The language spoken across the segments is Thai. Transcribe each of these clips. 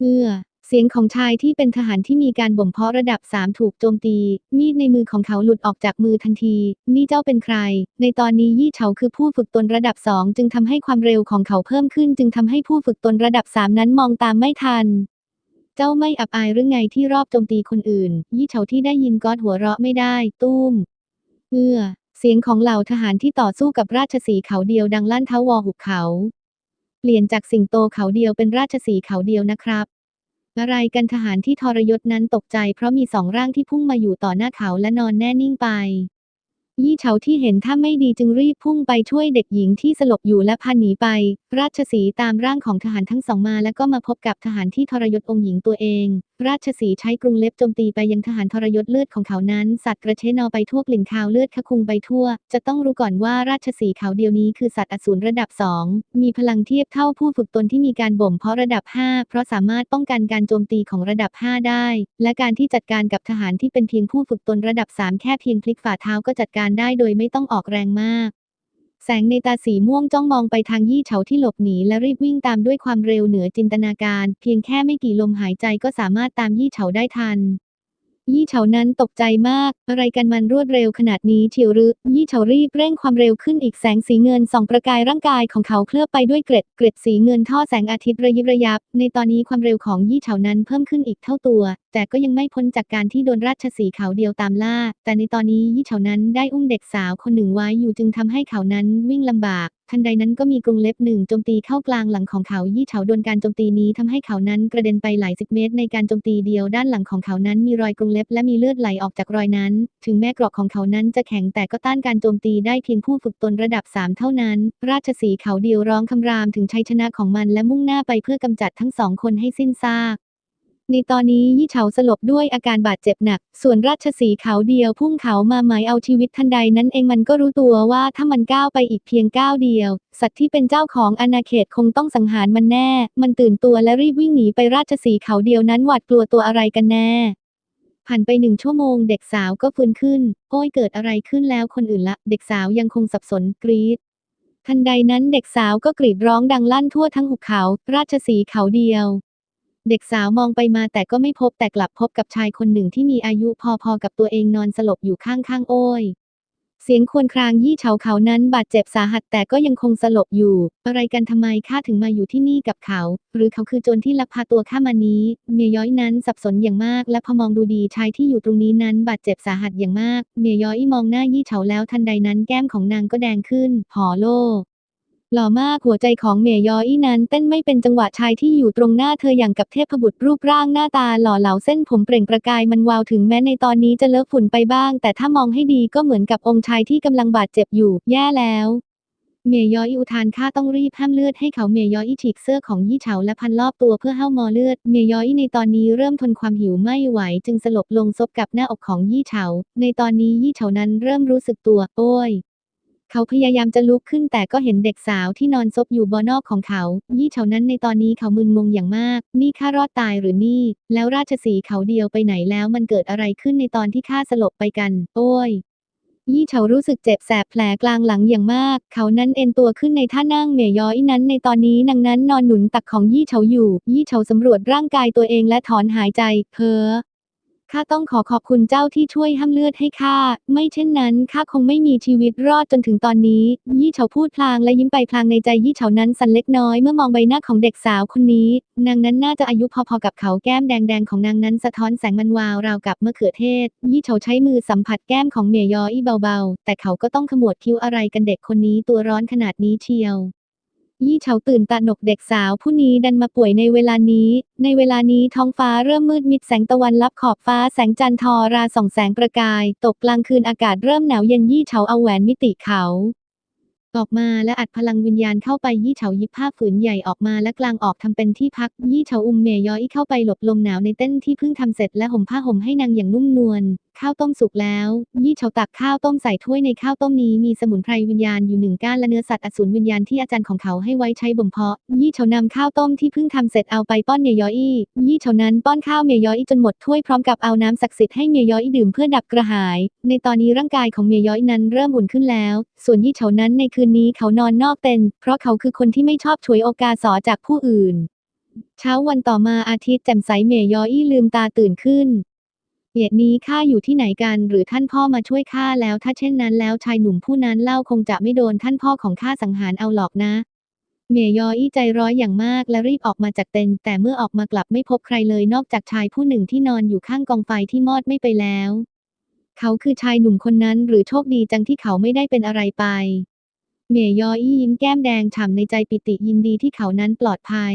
เอื้อ เสียงของชายที่เป็นทหารที่มีการบ่มเพาะระดับสามถูกโจมตี มีดในมือของเขาหลุดออกจากมือทันที นี่เจ้าเป็นใคร ในตอนนี้ยี่เฉาคือผู้ฝึกตนระดับสองจึงทำให้ความเร็วของเขาเพิ่มขึ้น จึงทำให้ผู้ฝึกตนระดับสามนั้นมองตามไม่ทันเจ้าไม่อับอายหรือไงที่รอบโจมตีคนอื่น ยี่เฉาที่ได้ยินก๊อดหัวเราะไม่ได้ ตุ้ม เอื้อ เสียงของเหล่าทหารที่ต่อสู้กับราชสีเขาเดียวดังลั่นเท้าวอหุบเขา เปลี่ยนจากสิงโตเขาเดียวเป็นราชสีเขาเดียวนะครับอะไรกันทหารที่ทรยศนั้นตกใจเพราะมีสองร่างที่พุ่งมาอยู่ต่อหน้าเขาและนอนแน่นิ่งไป ยี่เฉาที่เห็นถ้าไม่ดีจึงรีบพุ่งไปช่วยเด็กหญิงที่สลบอยู่และพาหนีไป ราชสีตามร่างของทหารทั้งสองมาแล้วก็มาพบกับทหารที่ทรยศองค์หญิงตัวเองราชสีใช้กรุงเล็บโจมตีไปยังทหารทรยศเลือดของเขานั้น สัตว์กระเชนอไปทั่วกลิ่นคาวเลือดคะคุงไปทั่ว จะต้องรู้ก่อนว่าราชสีเขาเดียวนี้คือสัตว์อสูรระดับสองมีพลังเทียบเท่าผู้ฝึกตนที่มีการบ่มเพาะระดับ 5 เพราะสามารถป้องกันการโจมตีของระดับ 5 ได้ และการที่จัดการกับทหารที่เป็นเพียงผู้ฝึกตนระดับ 3 แค่เพียงพลิกฝ่าเท้าก็จัดการได้โดยไม่ต้องออกแรงมาก แสงในตาสีม่วงจ้องมองไปทางยี่เฉาที่หลบหนีและรีบวิ่งตามด้วยความเร็วเหนือจินตนาการ เพียงแค่ไม่กี่ลมหายใจก็สามารถตามยี่เฉาได้ทัน ยี่เฉานั้นตกใจมาก อะไรกันมันรวดเร็วขนาดนี้เฉียวหรือ ยี่เฉารีบเร่งความเร็วขึ้นอีกแสงสีเงินส่องประกายร่างกายของเขาเคลือบไปด้วยเกล็ด เกล็ดสีเงินท่อแสงอาทิตย์ระยิบระยับ ในตอนนี้ความเร็วของยี่เฉานั้นเพิ่มขึ้นอีกเท่าตัว แต่ก็ยังไม่พ้นจากการที่โดนราชสีเขาเดียวตามล่า แต่ในตอนนี้ยี่เฉานั้นได้อุ้มเด็กสาวคนหนึ่งไว้อยู่จึงทำให้เขานั้นวิ่งลำบาก ทันใดนั้นก็มีกรงเล็บหนึ่งโจมตีเข้ากลางหลังของเขายี่เฉาโดนการโจมตีนี้ทำให้เขานั้นกระเด็นไปหลายสิบเมตร ในการโจมตีเดียวด้านหลังของเขานั้นมีรอยกรงเล็บและมีเลือดไหลออกจากรอยนั้น ถึงแม้เกราะของเขานั้นจะแข็งแต่ก็ต้านการโจมตีได้เพียงผู้ฝึกตนระดับ 3 เท่านั้น ราชสีเขาเดียวร้องคำรามถึงชัยชนะของมันและมุ่งหน้าไปเพื่อกำจัดทั้งสองคนให้สิ้นซาก ในตอนนี้ยี่เฉาสลบด้วยอาการบาดเจ็บหนัก ส่วนราชสีเขาเดียวพุ่งเขามาหมายเอาชีวิตทันใดนั้นเองมันก็รู้ตัวว่าถ้ามันก้าวไปอีกเพียงก้าวเดียว สัตว์ที่เป็นเจ้าของอาณาเขตคงต้องสังหารมันแน่ มันตื่นตัวและรีบวิ่งหนีไปราชสีเขาเดียวนั้นหวาดกลัวตัวอะไรกันแน่ ผ่านไปหนึ่งชั่วโมงเด็กสาวก็ฟื้นขึ้น โอ้ยเกิดอะไรขึ้นแล้วคนอื่นละ เด็กสาวยังคงสับสนกรีดทันใดนั้นเด็กสาวก็กรีดร้องดังลั่นทั่วทั้งหุบเขา ราชสีเขาเดียว เด็กสาวมองไปมาแต่ก็ไม่พบแต่กลับพบกับชายคนหนึ่งที่มีอายุพอๆกับตัวเองนอนสลบอยู่ข้างๆโอ้ย เสียงครวรครางยี่เฉาเขานั้นบาดเจ็บสาหัสแต่ก็ยังคงสลบอยู่ อะไรกันทำไมข้าถึงมาอยู่ที่นี่กับเขา หรือเขาคือโจรที่ลักพาตัวข้ามานี้ เมียย้อยนั้นสับสนอย่างมาก และพอมองดูดีชายที่อยู่ตรงนี้นั้นบาดเจ็บสาหัสอย่างมาก เมียย้อยมองหน้ายี่เฉาแล้วทันใดนั้นแก้มของนางก็แดงขึ้นหอโล หล่อมากหัวใจของเมยยออี้นั้นเต้นไม่เป็นจังหวะชายที่อยู่ตรงหน้าเธออย่างกับเทพบุตรรูปร่างหน้าตาหล่อเหลาเส้นผมเปล่งประกายมันวาวถึงแม้ในตอนนี้จะเลอะฝุ่นไปบ้าง แต่ถ้ามองให้ดีก็เหมือนกับองค์ชายที่กำลังบาดเจ็บอยู่ แย่แล้วเมยยออีอุทานข้าต้องรีบห้ามเลือดให้เขาเมยยออีฉีกเสื้อของยี่เฉาและพันรอบตัวเพื่อห้ามมอเลือด เมยยออีในตอนนี้เริ่มทนความหิวไม่ไหว จึงสลบลงซบกับหน้าอกของยี่เฉา ในตอนนี้ยี่เฉานั้นเริ่มรู้สึกตัว โอ้ย เขาพยายามจะลุกขึ้นแต่ก็เห็นเด็กสาวที่นอนซบอยู่บนนอกของเขา ยี่เฉานั้นในตอนนี้เขามึนงงอย่างมาก นี่ข้ารอดตายหรือนี่ แล้วราชสีเขาเดียวไปไหนแล้วมันเกิดอะไรขึ้นในตอนที่ข้าสลบไปกัน โอ้ยยี่เฉารู้สึกเจ็บแสบแผลกลางหลังอย่างมาก เขานั้นเอ็นตัวขึ้นในท่านั่งเหม่ยย้อยนั้นในตอนนี้นางนั้นนอนหนุนตักของยี่เฉาอยู่ ยี่เฉาสำรวจร่างกายตัวเองและถอนหายใจ เพ้อ ข้าต้องขอขอบคุณเจ้าที่ช่วยห้ามเลือดให้ข้า ไม่เช่นนั้นข้าคงไม่มีชีวิตรอดจนถึงตอนนี้ ยี่เฉาพูดพลางและยิ้มไปพลางในใจยี่เฉานั้นสั่นเล็กน้อยเมื่อมองใบหน้าของเด็กสาวคนนี้ นางนั้นน่าจะอายุพอๆกับเขาแก้มแดงๆของนางนั้นสะท้อนแสงมันวาวราวกับมะเขือเทศ ยี่เฉาใช้มือสัมผัสแก้มของเมียยออี้เบาๆ แต่เขาก็ต้องขมวดคิ้วอะไรกันเด็กคนนี้ตัวร้อนขนาดนี้เชียว ยี่เฉาตื่นตระหนกเด็กสาวผู้นี้ดันมาป่วยในเวลานี้ ในเวลานี้ท้องฟ้าเริ่มมืดมิดแสงตะวันลับขอบฟ้าแสงจันทร์ทอราส่องแสงประกาย ตกกลางคืนอากาศเริ่มหนาวเย็นยี่เฉาเอาแหวนมิติเขาออกมาและอัดพลังวิญญาณเข้าไปยี่เฉายิบผ้าฝืนใหญ่ออกมาและกลางออกทำเป็นที่พักยี่เฉาอุ้มเมยย้อยเข้าไปหลบลมหนาวในเต้นที่เพิ่งทำเสร็จและห่มผ้าห่มให้นางอย่างนุ่มนวล ข้าวต้มสุกแล้ว ยี่เฉาตักข้าวต้มใส่ถ้วยในข้าวต้มนี้มีสมุนไพรวิญญาณอยู่หนึ่งก้านและเนื้อสัตว์อสูรวิญญาณที่อาจารย์ของเขาให้ไว้ใช้บ่มเพาะ ยี่เฉานำข้าวต้มที่เพิ่งทำเสร็จเอาไปป้อนเมยยอยอี้ยี่เฉานั้นป้อนข้าวเมยยอยอี้จนหมดถ้วยพร้อมกับเอาน้ำศักดิ์สิทธิ์ให้เมยยอยอี้ดื่มเพื่อดับกระหาย ในตอนนี้ร่างกายของเมยยอยนั้นเริ่มอุ่นขึ้นแล้ว ส่วนยี่เฉานั้นในคืนนี้เขานอนนอกเต็นท์เพราะเขาคือคนที่ไม่ชอบฉวยโอกาสสอจากผู้อื่น เช้าวันต่อมาอาทิตย์แจ่มใสเมยออี้ลืมตาตื่นขึ้น เหตุนี้ข้าอยู่ที่ไหนกัน หรือท่านพ่อมาช่วยข้าแล้ว ถ้าเช่นนั้นแล้วชายหนุ่มผู้นั้นเล่าคงจะไม่โดนท่านพ่อของข้าสังหารเอาหรอกนะ เมยออี้ใจร้อยอย่างมากและรีบออกมาจากเต็นท์แต่เมื่อออกมากลับไม่พบใครเลยนอกจากชายผู้หนึ่งที่นอนอยู่ข้างกองไฟที่มอดไม่ไปแล้ว เขาคือชายหนุ่มคนนั้นหรือโชคดีจังที่เขาไม่ได้เป็นอะไรไป เมยออี้ยิ้มแก้มแดงฉ่ำในใจปิติยินดีที่เขานั้นปลอดภัย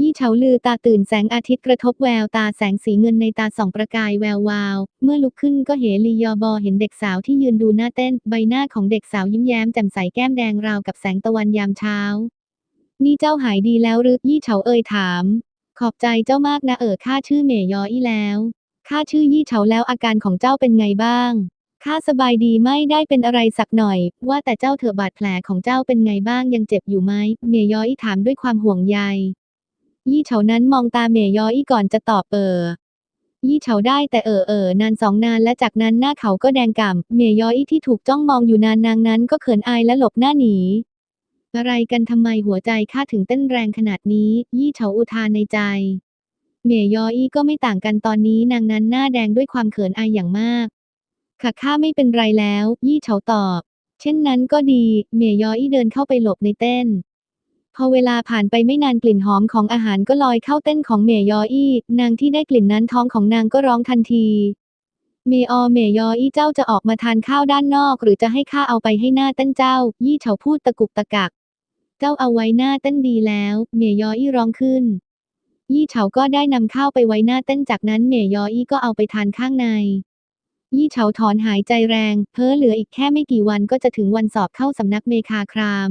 ยี่เฉาลือตาตื่นแสงอาทิตย์กระทบแววตาแสงสีเงินในตาส่องประกายแวววาว เมื่อลุกขึ้นก็เหลียอบอเห็นเด็กสาวที่ยืนดูหน้าเต้น ใบหน้าของเด็กสาวยิ้มแย้มแจ่มใสแก้มแดงราวกับแสงตะวันยามเช้า นี่เจ้าหายดีแล้วหรือยี่เฉาเอ่ยถาม ขอบใจเจ้ามากนะเออข้าชื่อเมยออีแล้วข้าชื่อยี่เฉาแล้วอาการของเจ้าเป็นไงบ้างข้าสบายดีไม่ได้เป็นอะไรสักหน่อย ว่าแต่เจ้าเถอะบาดแผลของเจ้าเป็นไงบ้างยังเจ็บอยู่ไหมเมยออี้ถามด้วยความห่วงใย ยี่เฉานั้นมองตาเมยออีก่อนจะตอบเออ ยี่เฉาได้แต่เออเออนานสองนานและจากนั้นหน้าเขาก็แดงก่ำเมยออีที่ถูกจ้องมองอยู่นานนางนั้นก็เขินอายและหลบหน้าหนี อะไรกันทำไมหัวใจข้าถึงเต้นแรงขนาดนี้ ยี่เฉาอุทานในใจ เมยออีก็ไม่ต่างกันตอนนี้นางนั้นหน้าแดงด้วยความเขินอายอย่างมาก ค่ะข้าไม่เป็นไรแล้ว ยี่เฉาตอบ เช่นนั้นก็ดี เมยออีเดินเข้าไปหลบในเต้น พอเวลาผ่านไปไม่นานกลิ่นหอมของอาหารก็ลอยเข้าเต้นของเมยออี้ นางที่ได้กลิ่นนั้นท้องของนางก็ร้องทันที เมออเมยออี้เจ้าจะออกมาทานข้าวด้านนอก หรือจะให้ข้าเอาไปให้หน้าเต้นเจ้า ยี่เฉาพูดตะกุกตะกัก เจ้าเอาไว้หน้าเต้นดีแล้ว เมยออี้ร้องขึ้น ยี่เฉาก็ได้นำข้าวไปไว้หน้าเต้นจากนั้นเมยออี้ก็เอาไปทานข้างใน ยี่เฉาถอนหายใจแรง เพ้อเหลืออีกแค่ไม่กี่วันก็จะถึงวันสอบเข้าสำนักเมคาคราม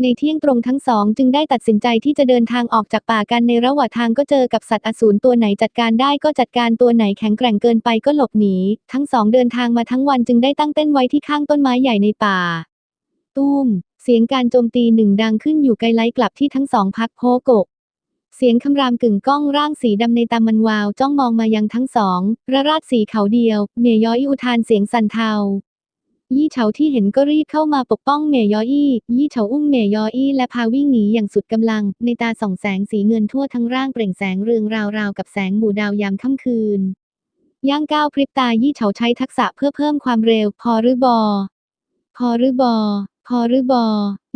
ในเที่ยงตรงทั้งสองจึงได้ตัดสินใจที่จะเดินทางออกจากป่ากันในระหว่างทางก็เจอกับสัตว์อสูรตัวไหนจัดการได้ก็จัดการตัวไหนแข็งแกร่งเกินไปก็หลบหนี ทั้งสองเดินทางมาทั้งวันจึงได้ตั้งเต้นไว้ที่ข้างต้นไม้ใหญ่ในป่า ตุ้ม เสียงการโจมตีหนึ่งดังขึ้นอยู่ไกลๆกลับที่ทั้งสองพักโพโกเสียงคำรามกึ่งก้องร่างสีดำในตามันวาว จ้องมองมายังทั้งสองระราดสีเขาเดียว เมยออี้อุทานเสียงสั่นเทา ยี่เฉาที่เห็นก็รีบเข้ามาปกป้องเมยออี้ ยี่เฉาอุ้มเมยออี้และพาวิ่งหนีอย่างสุดกำลัง ในตาส่องแสงสีเงินทั่วทั้งร่างเปล่งแสงเรืองราวๆกับแสงหมู่ดาวยามค่ำคืน ย่างก้าวพริบตายี่เฉาใช้ทักษะเพื่อเพิ่มความเร็ว พอหรือบอ พอหรือบอ พอหรือบอ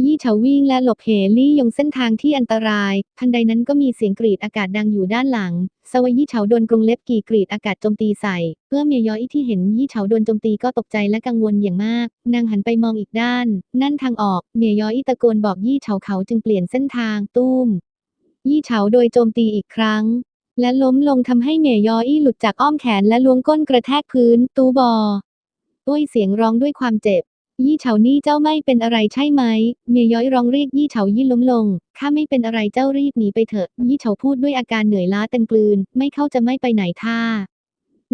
ยี่เฉาวิ่งและหลบเหลี่ยงเส้นทางที่อันตราย ทันใดนั้นก็มีเสียงกรีดอากาศดังอยู่ด้านหลัง สวยี่เฉาโดนกรงเล็บกีกรีดอากาศโจมตีใส่ เพื่อเมียย้อยที่เห็นยี่เฉาโดนโจมตีก็ตกใจและกังวลอย่างมาก นางหันไปมองอีกด้าน นั่นทางออก เมียย้อยตะโกนบอกยี่เฉาเขาจึงเปลี่ยนเส้นทางตุ้ม ยี่เฉาโดยโจมตีอีกครั้ง และล้มลงทำให้เมียออี้หลุดจากอ้อมแขนและล้วงก้นกระแทกพื้น ตูบอด้วยเสียงร้องด้วยความเจ็บ ยี่เฉานี่เจ้าไม่เป็นอะไรใช่ไหม เมียย้อยร้องเรียกยี่เฉายี่ล้มลง ข้าไม่เป็นอะไรเจ้ารีบหนีไปเถอะ ยี่เฉาพูดด้วยอาการเหนื่อยล้าเต็มกลืน ไม่เข้าจะไม่ไปไหนท่า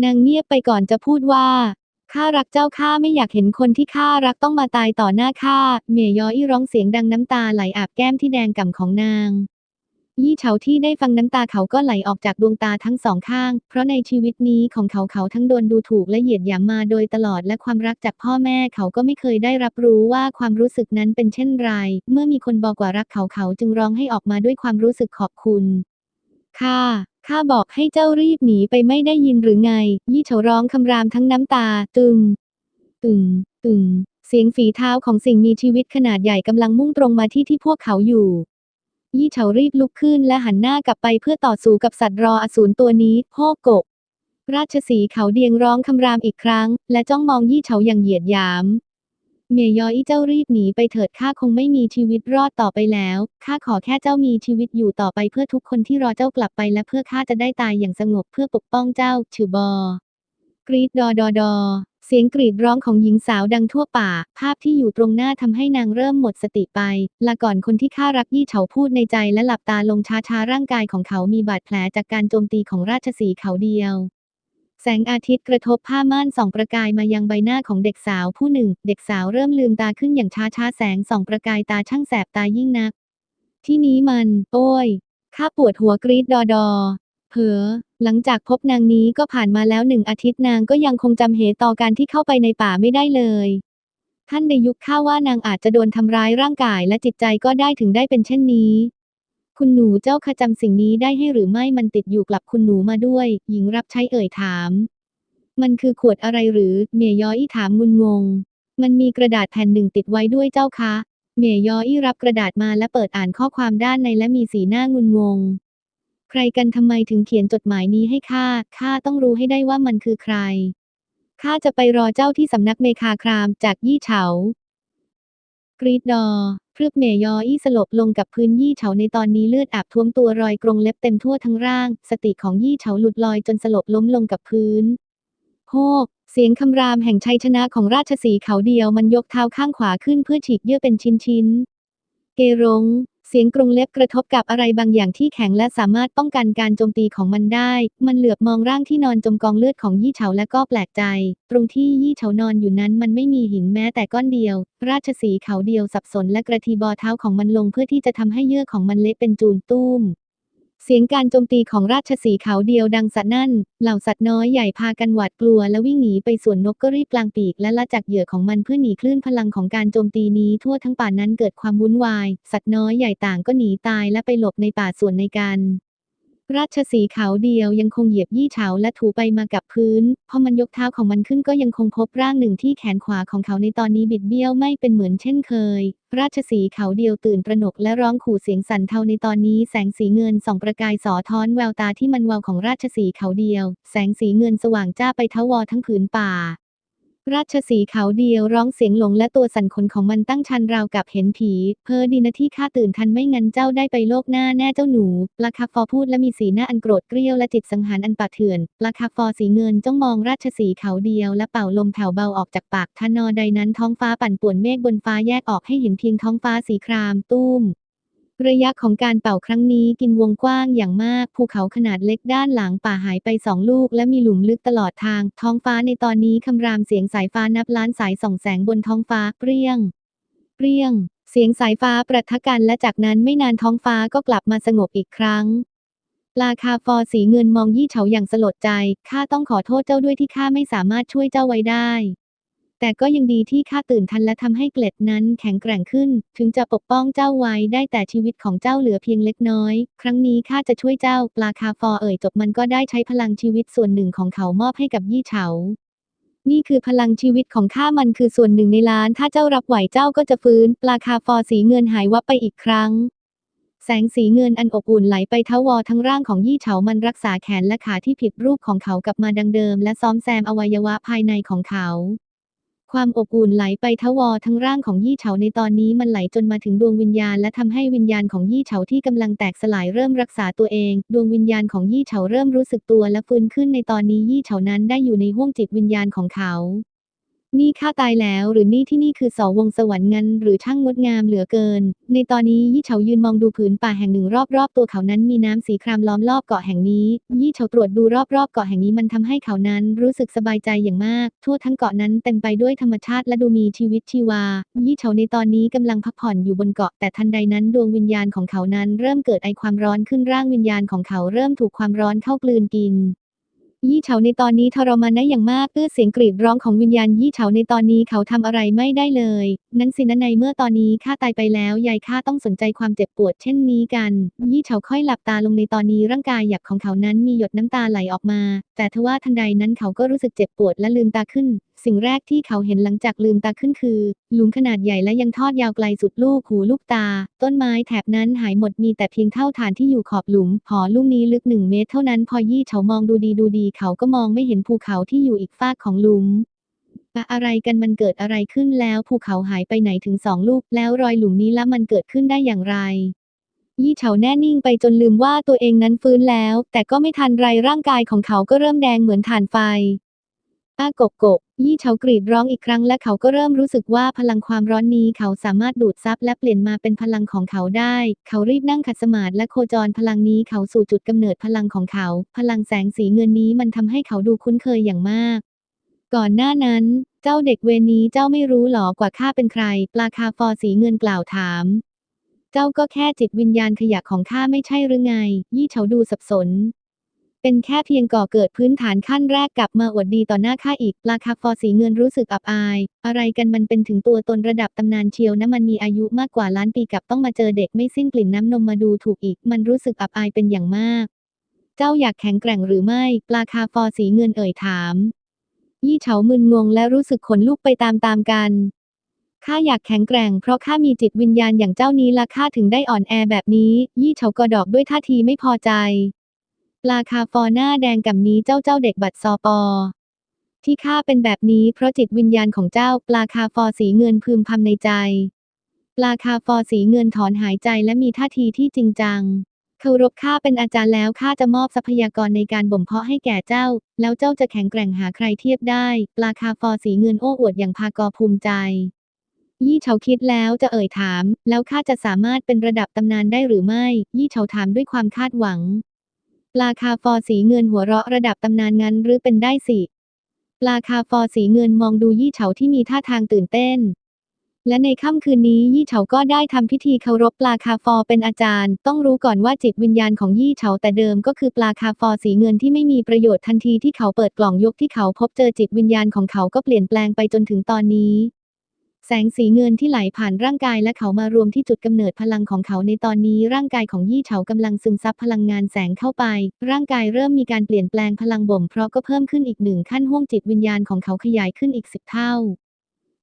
นางเงียบไปก่อนจะพูดว่า ข้ารักเจ้าข้าไม่อยากเห็นคนที่ข้ารักต้องมาตายต่อหน้าข้า เมียย้อยร้องเสียงดังน้ำตาไหลอาบแก้มที่แดงก่ำของนาง ยี่เฉาที่ได้ฟังน้ำตาเขาก็ไหลออกจากดวงตาทั้งสองข้าง เพราะในชีวิตนี้ของเขาเขาทั้งโดนดูถูกและเหยียดหยามมาโดยตลอดและความรักจากพ่อแม่เขาก็ไม่เคยได้รับรู้ว่าความรู้สึกนั้นเป็นเช่นไร เมื่อมีคนบอกว่ารักเขาเขาจึงร้องให้ออกมาด้วยความรู้สึกขอบคุณข้าข้าบอกให้เจ้ารีบหนีไปไม่ได้ยินหรือไง ยี่เฉาร้องคำรามทั้งน้ำตา ตึง ตึง ตึง เสียงฝีเท้าของสิ่งมีชีวิตขนาดใหญ่กำลังมุ่งตรงมาที่ที่พวกเขาอยู่ ยี่เฉารีบลุกขึ้นและหันหน้ากลับไปเพื่อต่อสู้กับสัตว์รออสูรตัวนี้โฮโกะราชสีเขาเดียงร้องคำรามอีกครั้ง และจ้องมองยี่เฉาอย่างเหยียดหยาม เมยออี้เจ้ารีบหนีไปเถิดข้าคงไม่มีชีวิตรอดต่อไปแล้วข้าขอแค่เจ้ามีชีวิตอยู่ต่อไปเพื่อทุกคนที่รอเจ้ากลับไปและเพื่อข้าจะได้ตายอย่างสงบเพื่อปกป้องเจ้าฉือบอ กรีดดอดอดอ เสียงกรีดร้องของหญิงสาวดังทั่วป่า ภาพที่อยู่ตรงหน้าทำให้นางเริ่มหมดสติไป ละก่อนคนที่ข้ารักยี่เฉาพูดในใจและหลับตาลงช้าๆร่างกายของเขามีบาดแผลจากการโจมตีของราชสีเขาเดียว แสงอาทิตย์กระทบผ้าม่านส่องประกายมายังใบหน้าของเด็กสาวผู้หนึ่ง เด็กสาวเริ่มลืมตาขึ้นอย่างช้าๆแสงส่องประกายตาช่างแสบตายิ่งนัก ที่นี้มัน โอ้ยข้าปวดหัวกรีดดอดอ เผอหลังจากพบนางนี้ก็ผ่านมาแล้วหนึ่งอาทิตย์นางก็ยังคงจำเหตุต่อการที่เข้าไปในป่าไม่ได้เลย ท่านในยุคข้าว่านางอาจจะโดนทำร้ายร่างกายและจิตใจก็ได้ถึงได้เป็นเช่นนี้ คุณหนูเจ้าขจำสิ่งนี้ได้ให้หรือไม่มันติดอยู่กับคุณหนูมาด้วย หญิงรับใช้เอ่ยถาม มันคือขวดอะไรหรือ เมียย้อยถามงุนงง มันมีกระดาษแผ่นหนึ่งติดไว้ด้วยเจ้าคะ เมียย้อยรับกระดาษมาและเปิดอ่านข้อความด้านในและมีสีหน้างุนงง ใครกันทำไมถึงเขียนจดหมายนี้ให้ข้า ข้าต้องรู้ให้ได้ว่ามันคือใคร ข้าจะไปรอเจ้าที่สำนักเมคาครามจากยี่เฉา กรีดดอพรึบเมยออี้สลบลงกับพื้นยี่เฉาในตอนนี้เลือดอาบท่วมตัวรอยกรงเล็บเต็มทั่วทั้งร่าง สติของยี่เฉาหลุดลอยจนสลบล้มลงกับพื้นโฮกเสียงคำรามแห่งชัยชนะของราชสีเขาเดียวมันยกเท้าข้างขวาขึ้นเพื่อฉีกเยื่อเป็นชิ้นๆเกรง เสียงกรงเล็บกระทบกับอะไรบางอย่างที่แข็งและสามารถป้องกันการโจมตีของมันได้ มันเหลือบมองร่างที่นอนจมกองเลือดของยี่เฉาและก็แปลกใจ ตรงที่ยี่เฉานอนอยู่นั้นมันไม่มีหินแม้แต่ก้อนเดียว ราชสีเขาเดียวสับสนและกระทีบอเท้าของมันลงเพื่อที่จะทำให้เยื่อของมันเละเป็นจูนตุ้ม เสียงการโจมตีของราชสีเขาเดียวดังสะนั่น เหล่าสัตว์น้อยใหญ่พากันหวาดกลัวและวิ่งหนีไปส่วนนกก็รีบกลางปีกและละจากเหยื่อของมันเพื่อหนีคลื่นพลังของการโจมตีนี้ทั่วทั้งป่านั้นเกิดความวุ่นวาย สัตว์น้อยใหญ่ต่างก็หนีตายและไปหลบในป่าส่วนในกัน ราชสีขาเดียวยังคงเหยียบยี่เฉาและถูไปมากับพื้น พอมันยกเท้าของมันขึ้นก็ยังคงพบร่างหนึ่งที่แขนขวาของเขาในตอนนี้บิดเบี้ยวไม่เป็นเหมือนเช่นเคย ราชสีขาเดียวตื่นตระหนกและร้องขู่เสียงสั่นเทาในตอนนี้แสงสีเงินส่องประกายสอท้อนแววตาที่มันวาวของราชสีขาเดียว แสงสีเงินสว่างจ้าไปทวอทั้งผืนป่า ราชสีเขาเดียวร้องเสียงหลงและตัวสั่นขนของมันตั้งชันราวกับเห็นผี เพอดีนะที่ข้าตื่นทันไม่งั้นเจ้าได้ไปโลกหน้าแน่เจ้าหนูปลาคาฟอพูดและมีสีหน้าอันโกรธเกรี้ยวและจิตสังหารอันป่าเถื่อนปลาคาฟอสีเงินจ้องมองราชสีเขาเดียวและเป่าลมแผ่วเบาออกจากปากทานอใดนั้นท้องฟ้าปั่นป่วนเมฆบนฟ้าแยกออกให้เห็นเพียงท้องฟ้าสีคราม ตุ้ม ระยะของการเป่าครั้งนี้กินวงกว้างอย่างมาก ภูเขาขนาดเล็กด้านหลังป่าหายไปสองลูก และมีหลุมลึกตลอดทาง ท้องฟ้าในตอนนี้คำรามเสียงสายฟ้านับล้านสายส่องแสงบนท้องฟ้าเปรี้ยง เปรี้ยง เสียงสายฟ้าประทะกันและจากนั้นไม่นานท้องฟ้าก็กลับมาสงบอีกครั้งปลาคาฟอสีเงินมองยี่เฉาอย่างสลดใจ ข้าต้องขอโทษเจ้าด้วยที่ข้าไม่สามารถช่วยเจ้าไว้ได้ แต่ก็ยังดีที่ข้าตื่นทันและทำให้เกล็ดนั้นแข็งแกร่งขึ้น ถึงจะปกป้องเจ้าไว้ได้แต่ชีวิตของเจ้าเหลือเพียงเล็กน้อย ครั้งนี้ข้าจะช่วยเจ้าปลาคาฟอเอ่ยจบมันก็ได้ใช้พลังชีวิตส่วนหนึ่งของเขามอบให้กับยี่เฉานี่คือพลังชีวิตของข้ามันคือส่วนหนึ่งในล้าน ถ้าเจ้ารับไหวเจ้าก็จะฟื้น ปลาคาฟอสีเงินหายวับไปอีกครั้ง แสงสีเงินอันอบอุ่นไหลไปทวอทั้งร่างของยี่เฉามันรักษาแขนและขาที่ผิดรูปของเขากลับมาดังเดิม และซ้อมแซมอวัยวะภายในของเขา ความอบอุ่นไหลไปทวอทั้งร่างของยี่เฉาในตอนนี้มันไหลจนมาถึงดวงวิญญาณและทำให้วิญญาณของยี่เฉาที่กำลังแตกสลายเริ่มรักษาตัวเอง ดวงวิญญาณของยี่เฉาเริ่มรู้สึกตัวและฟื้นขึ้นในตอนนี้ยี่เฉานั้นได้อยู่ในห้วงจิตวิญญาณของเขา นี่ข้าตายแล้วหรือนี่ที่นี่คือสวงสวรรค์งันหรือช่างงดงามเหลือเกิน ในตอนนี้ยี่เฉายืนมองดูผืนป่าแห่งหนึ่งรอบๆ ตัวเขานั้นมีน้ำสีครามล้อมรอบเกาะแห่งนี้ ยี่เฉาตรวจดูรอบๆเกาะแห่งนี้มันทำให้เขานั้นรู้สึกสบายใจอย่างมาก ทั่วทั้งเกาะนั้นเต็มไปด้วยธรรมชาติและดูมีชีวิตชีวา ยี่เฉาในตอนนี้กำลังพักผ่อนอยู่บนเกาะแต่ทันใดนั้นดวงวิญญาณของเขานั้นเริ่มเกิดไอความร้อนขึ้นร่างวิญญาณของเขาเริ่มถูกความร้อนเข้ากลืนกิน ยี่เฉาในตอนนี้ทรมานนะอย่างมากเอื้อเสียงกรีดร้องของวิญญาณยี่เฉาในตอนนี้เขาทำอะไรไม่ได้เลย นั้นสินะในเมื่อตอนนี้ข้าตายไปแล้วยายข้าต้องสนใจความเจ็บปวดเช่นนี้กัน ยี่เฉาค่อยหลับตาลงในตอนนี้ร่างกายหยักของเขานั้นมีหยดน้ำตาไหลออกมา แต่ทว่าทันใดนั้นเขาก็รู้สึกเจ็บปวดและลืมตาขึ้น สิ่งแรกที่เขาเห็นหลังจากลืมตาขึ้นคือ หลุมขนาดใหญ่และยังทอดยาวไกลสุดลูกหูลูกตา ต้นไม้แถบนั้นหายหมดมีแต่เพียงเท่าฐานที่อยู่ขอบหลุม หอลูกนี้ลึกหนึ่งเมตรเท่านั้นพอยี่เฉามองดูดีดูดีเขาก็มองไม่เห็นภูเขาที่อยู่อีกฟากของหลุมอะอะไรกันมันเกิดอะไรขึ้นแล้วภูเขาหายไปไหนถึงสองลูก แล้วรอยหลุมนี้ละมันเกิดขึ้นได้อย่างไร ยี่เฉาแน่นิ่งไปจนลืมว่าตัวเองนั้นฟื้นแล้ว แต่ก็ไม่ทันไรร่างกายของเขาก็เริ่มแดงเหมือนถ่านไฟ อ้ากกกกยี่เฉากรีดร้องอีกครั้งและเขาก็เริ่มรู้สึกว่าพลังความร้อนนี้เขาสามารถดูดซับและเปลี่ยนมาเป็นพลังของเขาได้ เขารีบนั่งขัดสมาธิและโคจรพลังนี้เขาสู่จุดกำเนิดพลังของเขา พลังแสงสีเงินนี้มันทำให้เขาดูคุ้นเคยอย่างมาก ก่อนหน้านั้น เจ้าเด็กเวรนี้เจ้าไม่รู้หรอกว่าข้าเป็นใคร ปลาคาฟอสีเงินกล่าวถามเจ้าก็แค่จิตวิญญาณขยะของข้าไม่ใช่หรือไง ยี่เฉาดูสับสน เป็นแค่เพียงก่อเกิดพื้นฐานขั้นแรกกลับมาอวดดีต่อหน้าข้าอีกปลาคาฟอสีเงินรู้สึกอับอาย อะไรกันมันเป็นถึงตัวตนระดับตำนานเชียวนะมันมีอายุมากกว่าล้านปีกับต้องมาเจอเด็กไม่สิ้นกลิ่นน้ำนมมาดูถูกอีก มันรู้สึกอับอายเป็นอย่างมาก เจ้าอยากแข็งแกร่งหรือไม่ ปลาคาฟอสีเงินเอ่ยถาม ยี่เฉามึนงงและรู้สึกขนลุกไปตามๆกันข้าอยากแข็งแกร่งเพราะข้ามีจิตวิญญาณอย่างเจ้านี้ละข้าถึงได้อ่อนแอแบบนี้ ยี่เฉากระดอกด้วยท่าทีไม่พอใจ ปลาคาฟอหน้าแดงกับนี้เจ้าเจ้าเด็กบัดซอปอ ที่ข้าเป็นแบบนี้เพราะจิตวิญญาณของเจ้าปลาคาฟอสีเงินพึมพำในใจ ปลาคาฟอสีเงินถอนหายใจและมีท่าทีที่จริงจังเคารพข้าเป็นอาจารย์แล้วข้าจะมอบทรัพยากรในการบ่มเพาะให้แก่เจ้า แล้วเจ้าจะแข็งแกร่งหาใครเทียบได้ ปลาคาฟอสีเงินโอ้อวดอย่างพากอภูมิใจ ยี่เฉาคิดแล้วจะเอ่ยถาม แล้วข้าจะสามารถเป็นระดับตำนานได้หรือไม่ ยี่เฉาถามด้วยความคาดหวัง ปลาคาฟอสีเงินหัวเราะระดับตำนานงั้นหรือเป็นได้สิ ปลาคาฟอสีเงินมองดูยี่เฉาที่มีท่าทางตื่นเต้น และในค่ำคืนนี้ยี่เฉาก็ได้ทำพิธีเคารพปลาคาฟอเป็นอาจารย์ ต้องรู้ก่อนว่าจิตวิญญาณของยี่เฉาแต่เดิมก็คือปลาคาฟอสีเงินที่ไม่มีประโยชน์ทันทีที่เขาเปิดกล่องยกที่เขาพบเจอจิตวิญญาณของเขาก็เปลี่ยนแปลงไปจนถึงตอนนี้ แสงสีเงินที่ไหลผ่านร่างกายและเขามารวมที่จุดกำเนิดพลังของเขาในตอนนี้ร่างกายของยี่เฉากำลังซึมซับพลังงานแสงเข้าไป ร่างกายเริ่มมีการเปลี่ยนแปลงพลังบ่มเพราะก็เพิ่มขึ้นอีกหนึ่งขั้นห้วงจิตวิญญาณของเขาขยายขึ้นอีกสิบเท่า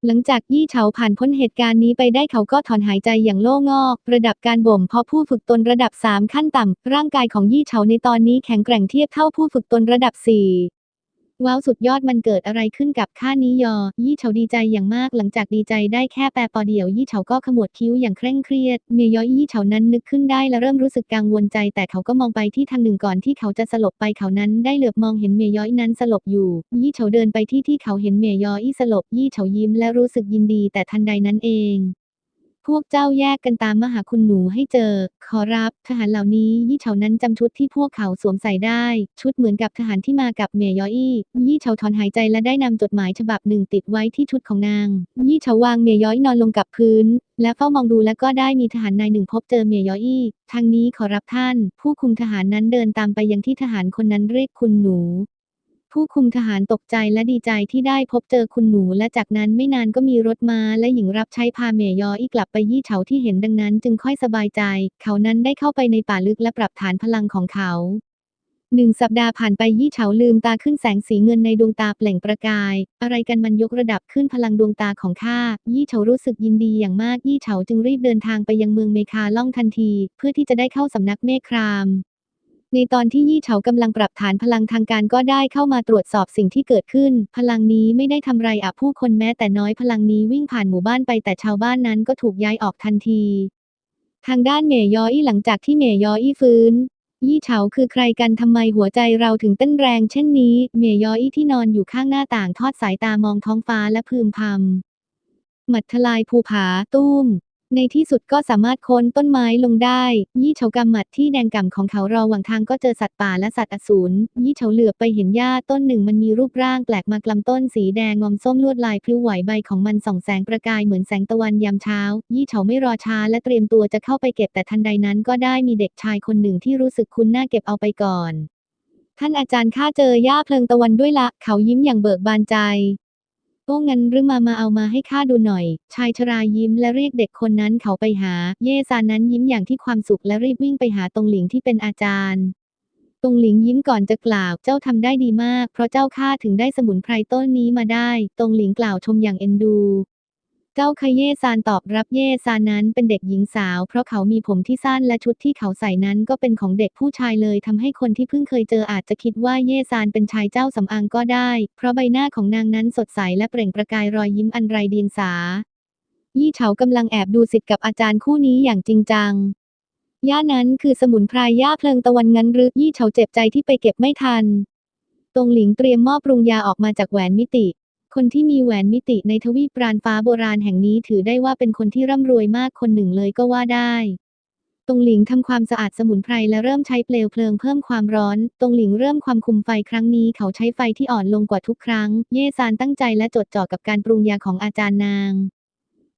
หลังจากยี่เฉาผ่านพ้นเหตุการณ์นี้ไปได้เขาก็ถอนหายใจอย่างโล่งอก ระดับการบ่มเพาะผู้ฝึกตนระดับ 3 ขั้นต่ำร่างกายของยี่เฉาในตอนนี้แข็งแกร่งเทียบเท่าผู้ฝึกตนระดับ 4 ว้าวสุดยอดมันเกิดอะไรขึ้นกับข้านี้ยอ ยี่เฉาดีใจอย่างมากหลังจากดีใจได้แค่แปรปอเดียว ยี่เฉาก็ขมวดคิ้วอย่างเคร่งเครียด เมยอยี่เฉานั้นนึกขึ้นได้และเริ่มรู้สึกกังวลใจ แต่เขาก็มองไปที่ทางหนึ่งก่อนที่เขาจะสลบไปเขานั้นได้เหลือบมองเห็นเมยอยนั้นสลบอยู่ ยี่เฉาเดินไปที่ที่เขาเห็นเมยอยี่สลบ ยี่เฉายิ้มและรู้สึกยินดีแต่ทันใดนั้นเอง วกเจ้าแยกกันตามมหาคุณหนูให้เจอ ขอรับ ทหารเหล่านี้ยี่เฉานั้นจำชุดที่พวกเขาสวมใส่ได้ ชุดเหมือนกับทหารที่มากับเมยออี้ ยี่เฉาถอนหายใจและได้นำจดหมายฉบับหนึ่งติดไว้ที่ชุดของนาง ยี่เฉาวางเมยอยนอนลงกับพื้น และเฝ้ามองดูแล้วก็ได้มีทหารนายหนึ่งพบเจอเมยออี้ ทางนี้ขอรับท่าน ผู้คุมทหารนั้นเดินตามไปยังที่ทหารคนนั้นเรียกคุณหนู ผู้คุมทหารตกใจและดีใจที่ได้พบเจอคุณหนู และจากนั้นไม่นานก็มีรถมาและหญิงรับใช้พาเมยออีกลับไปยี่เฉาที่เห็นดังนั้นจึงค่อยสบายใจ เขานั้นได้เข้าไปในป่าลึกและปรับฐานพลังของเขาหนึ่งสัปดาห์ผ่านไปยี่เฉาลืมตาขึ้นแสงสีเงินในดวงตาเปล่งประกาย อะไรกันมันยกระดับขึ้นพลังดวงตาของข้า ยี่เฉารู้สึกยินดีอย่างมากยี่เฉาจึงรีบเดินทางไปยังเมืองเมคาล่องทันที เพื่อที่จะได้เข้าสำนักเมฆคราม ในตอนที่ยี่เฉากำลังปรับฐานพลังทางการก็ได้เข้ามาตรวจสอบสิ่งที่เกิดขึ้น พลังนี้ไม่ได้ทำไรอะผู้คนแม้แต่น้อยพลังนี้วิ่งผ่านหมู่บ้านไปแต่ชาวบ้านนั้นก็ถูกย้ายออกทันที ทางด้านเมยออี้หลังจากที่เมยออี้ฟื้น ยี่เฉาคือใครกันทำไมหัวใจเราถึงเต้นแรงเช่นนี้เมยออี้ที่นอนอยู่ข้างหน้าต่างทอดสายตามองท้องฟ้าและพึมพำหมัดทลายภูผาตุ้ม ในที่สุดก็สามารถค้นต้นไม้ลงได้ ยี่เฉากำหมัดที่แดงก่ำของเขารอหว่างทางก็เจอสัตว์ป่าและสัตว์อสูร ยี่เฉาเหลือบไปเห็นหญ้าต้นหนึ่งมันมีรูปร่างแปลกมากลำต้นสีแดงงอมส้มลวดลายพลิ้วไหวใบของมันส่องแสงประกายเหมือนแสงตะวันยามเช้า ยี่เฉาไม่รอช้าและเตรียมตัวจะเข้าไปเก็บแต่ทันใดนั้นก็ได้มีเด็กชายคนหนึ่งที่รู้สึกคุ้นหน้าเก็บเอาไปก่อน ท่านอาจารย์ข้าเจอหญ้าเพลิงตะวันด้วยละ เขายิ้มอย่างเบิกบานใจ โอ้งั้นหรือมามาเอามาให้ข้าดูหน่อย ชายชรายิ้มและเรียกเด็กคนนั้นเขาไปหา เย่ซานั้นยิ้มอย่างที่ความสุขและรีบวิ่งไปหาตรงหลิงที่เป็นอาจารย์ ตรงหลิงยิ้มก่อนจะกล่าว เจ้าทำได้ดีมาก เพราะเจ้าข้าถึงได้สมุนไพรต้นนี้มาได้ ตรงหลิงกล่าวชมอย่างเอ็นดู จ้าคเยซานตอบรับเยซานนั้นเป็นเด็กหญิงสาว เพราะเขามีผมที่สั้นและชุดที่เขาใส่นั้นก็เป็นของเด็กผู้ชายเลยทำให้คนที่เพิ่งเคยเจออาจจะคิดว่าเยซานเป็นชายเจ้าสำอางก็ได้ เพราะใบหน้าของนางนั้นสดใสและเปล่งประกายรอยยิ้มอันไรเดียงสา ยี่เฉากำลังแอบดูสิทธิ์กับอาจารย์คู่นี้อย่างจริงจังย่านั้นคือสมุนไพรย่าเพลิงตะวันงั้นหรือยี่เฉาเจ็บใจที่ไปเก็บไม่ทัน ตรงหลิงเตรียมมอบปรุงยาออกมาจากแหวนมิติ คนที่มีแหวนมิติในทวีปปราณฟ้าโบราณแห่งนี้ถือได้ว่าเป็นคนที่ร่ำรวยมากคนหนึ่งเลยก็ว่าได้ตรงหลิงทำความสะอาดสมุนไพรและเริ่มใช้เปลวเพลิงเพิ่มความร้อน ตรงหลิงเริ่มความคุมไฟครั้งนี้เขาใช้ไฟที่อ่อนลงกว่าทุกครั้ง เย่ซานตั้งใจและจดจ่อกับการปรุงยาของอาจารย์นาง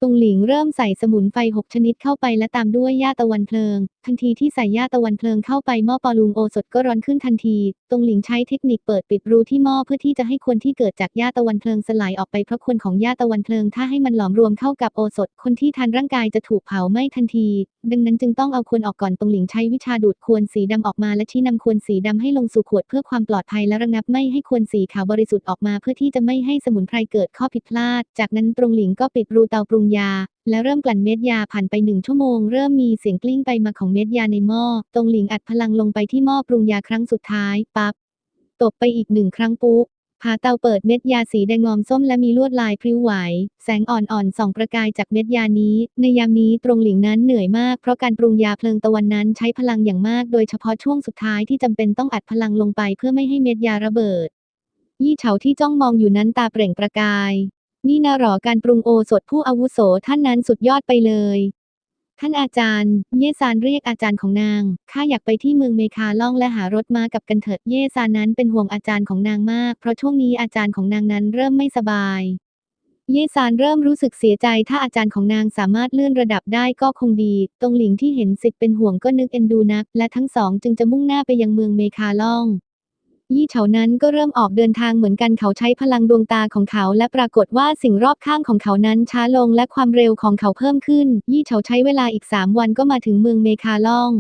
ตงหลิงเริ่มใส่สมุนไฟหกชนิดเข้าไปและตามด้วยหญ้าตะวันเพลิง ทันทีที่ใส่หญ้าตะวันเพลิงเข้าไปหม้อปอลุงโอสถก็ร้อนขึ้นทันทีตงหลิงใช้เทคนิคเปิดปิดรูที่หม้อเพื่อที่จะให้ควนที่เกิดจากหญ้าตะวันเพลิงสลายออกไปเพราะควนของหญ้าตะวันเพลิงถ้าให้มันหลอมรวมเข้ากับโอสถ คนที่ทานร่างกายจะถูกเผาไหม้ทันที ดังนั้นจึงต้องเอาควนออกก่อนตงหลิงใช้วิชาดูดควนสีดำออกมาและชี้นำควนสีดำให้ลงสู่ขวดเพื่อความปลอดภัยและระงับไม่ให้ควนสีขาวบริสุทธิ์ออกมาเพื่อที่จะไม่ให้สมุนไพรเกิดข้อผิดพลาด จากนั้นตรงหลิงก็ปิดรูเตาปรุงยา และเริ่มกลั่นเม็ดยาผ่านไปหนึ่งชั่วโมง เริ่มมีเสียงกลิ้งไปมาของเม็ดยาในหม้อ ตรงหลิงอัดพลังลงไปที่หม้อปรุงยาครั้งสุดท้าย ปั๊บ ตบไปอีกหนึ่งครั้งปุ๊ผาเตาเปิดเม็ดยาสีแดงงอมส้มและมีลวดลายพริ้วไหว แสงอ่อนๆส่องประกายจากเม็ดยานี้ ในยามนี้ตรงหลิงนั้นเหนื่อยมากเพราะการปรุงยาเพลิงตะวันนั้นใช้พลังอย่างมาก โดยเฉพาะช่วงสุดท้ายที่จำเป็นต้องอัดพลังลงไปเพื่อไม่ให้เม็ดยาระเบิด ยี่เฉาที่จ้องมองอยู่นั้นตาเปล่งประกาย นี่นะหรอการปรุงโอสถผู้อาวุโสท่านนั้นสุดยอดไปเลย ท่านอาจารย์ เยซานเรียกอาจารย์ของนาง ข้าอยากไปที่เมืองเมคาล่องและหารถมากับกันเถิด เยซานนั้นเป็นห่วงอาจารย์ของนางมาก เพราะช่วงนี้อาจารย์ของนางนั้นเริ่มไม่สบาย เยซานเริ่มรู้สึกเสียใจ ถ้าอาจารย์ของนางสามารถเลื่อนระดับได้ก็คงดี ตรงหลิงที่เห็นสิทธิ์เป็นห่วงก็นึกเอ็นดูนัก และทั้งสองจึงจะมุ่งหน้าไปยังเมืองเมคาล่อง ยี่เฉานั้นก็เริ่มออกเดินทางเหมือนกันเขาใช้พลังดวงตาของเขา และปรากฏว่าสิ่งรอบข้างของเขานั้นช้าลงและความเร็วของเขาเพิ่มขึ้น ยี่เฉาใช้เวลาอีกสามวันก็มาถึงเมืองเมคาล่อง